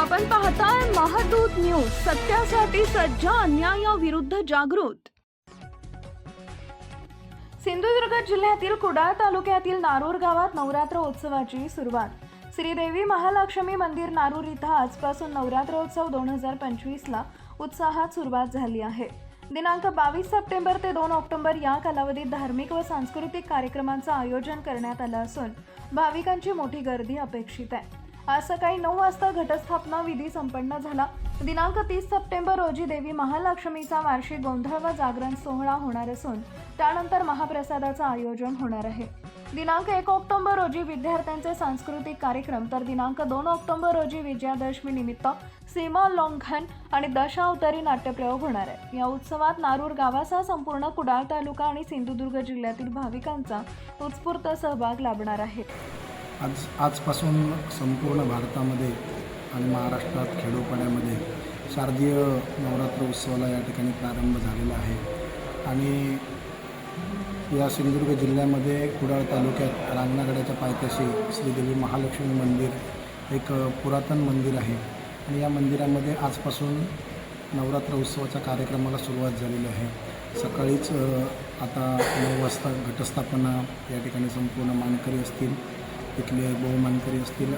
आपण पाहताय महादूत न्यूज सत्यासाठी सज्ज अन्यायाविरुद्ध जागृत. सिंधुदुर्ग जिल्ह्यातील कुडाळ तालुक्यातील नारूर गावात नवरात्र उत्सवाची सुरुवात. श्रीदेवी महालक्ष्मी मंदिर नारूर इथं आजपासून नवरात्रोत्सव दोन हजार पंचवीसला उत्साहात सुरुवात झाली आहे. दिनांक बावीस सप्टेंबर ते दोन ऑक्टोबर या कालावधीत धार्मिक व सांस्कृतिक कार्यक्रमांचं आयोजन करण्यात आलं असून भाविकांची मोठी गर्दी अपेक्षित आहे. आज सकाळी नऊ वाजता घटस्थापना विधी संपन्न झाला. दिनांक तीस सप्टेंबर रोजी देवी महालक्ष्मीचा वार्षिक गोंधळ व जागरण सोहळा होणार असून त्यानंतर महाप्रसादाचं आयोजन होणार आहे. दिनांक एक ऑक्टोबर रोजी विद्यार्थ्यांचे सांस्कृतिक कार्यक्रम तर दिनांक दोन ऑक्टोबर रोजी विजयादशमी निमित्त सीमा लोंघन आणि दशावतारी नाट्यप्रयोग होणार आहे. या उत्सवात नारूर गावासह संपूर्ण कुडाळ तालुका आणि सिंधुदुर्ग जिल्ह्यातील भाविकांचा उत्स्फूर्त सहभाग लाभणार आहे. आज आजपासून संपूर्ण भारतामध्ये आणि महाराष्ट्रात खेडोपाड्यामध्ये शारदीय नवरात्र उत्सवाला या ठिकाणी प्रारंभ झालेला आहे. आणि या सिंधुदुर्ग जिल्ह्यामध्ये कुडाळ तालुक्यात रांगणागड्याच्या पायथ्याशी श्रीदेवी महालक्ष्मी मंदिर एक पुरातन मंदिर आहे. आणि या मंदिरामध्ये आजपासून नवरात्र उत्सवाच्या कार्यक्रमाला सुरुवात झालेली आहे. सकाळीच आता नऊ वाजता घटस्थापना या ठिकाणी संपूर्ण मानकरी असतील. तिथले बहुमानकरी असतील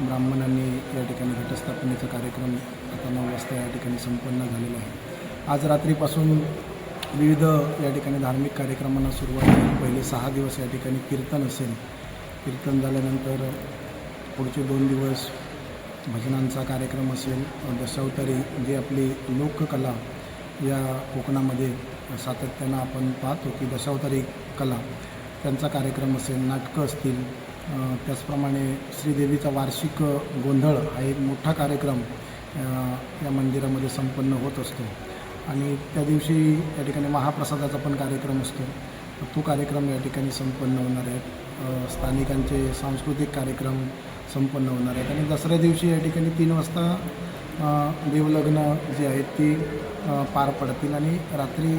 ब्राह्मणांनी या ठिकाणी घटस्थापनेचा कार्यक्रम आता नऊ वाजता या ठिकाणी संपन्न झालेला आहे. आज रात्रीपासून विविध या ठिकाणी धार्मिक कार्यक्रमांना सुरुवात झाली पहिले सहा दिवस या ठिकाणी कीर्तन असेल. कीर्तन झाल्यानंतर पुढचे दोन दिवस भजनांचा कार्यक्रम असेल. दशावतारी जी आपली लोककला या कोकणामध्ये सातत्यानं आपण पाहतो की दशावतारी कला त्यांचा कार्यक्रम असेल. नाटकं असतील. त्याचप्रमाणे श्रीदेवीचा वार्षिक गोंधळ हा एक मोठा कार्यक्रम या मंदिरामध्ये संपन्न होत असतो. आणि त्या दिवशी या ठिकाणी महाप्रसादाचा पण कार्यक्रम असतो. तो कार्यक्रम या ठिकाणी संपन्न होणार आहेत. स्थानिकांचे सांस्कृतिक कार्यक्रम संपन्न होणार आहेत. आणि दसऱ्या दिवशी या ठिकाणी तीन वाजता देवलग्न जी आहेत ती पार पडतील आणि रात्री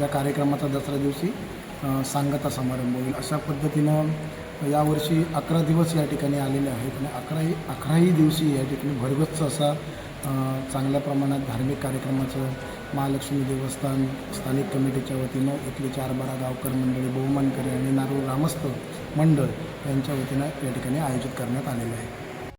या कार्यक्रमाचा दसऱ्या दिवशी सांगता समारंभ होईल. अशा पद्धतीनं यावर्षी अकरा दिवस या ठिकाणी आलेले आहेत आणि अकराही अकराही दिवशी या ठिकाणी भरगच्च असा चांगल्या प्रमाणात धार्मिक कार्यक्रमाचं महालक्ष्मी देवस्थान स्थानिक कमिटीच्या वतीनं इथले चार बारा गावकर मंडळी बहुमानकरी आणि नारू ग्रामस्थ मंडळ यांच्या वतीनं या ठिकाणी आयोजित करण्यात आलेलं आहे.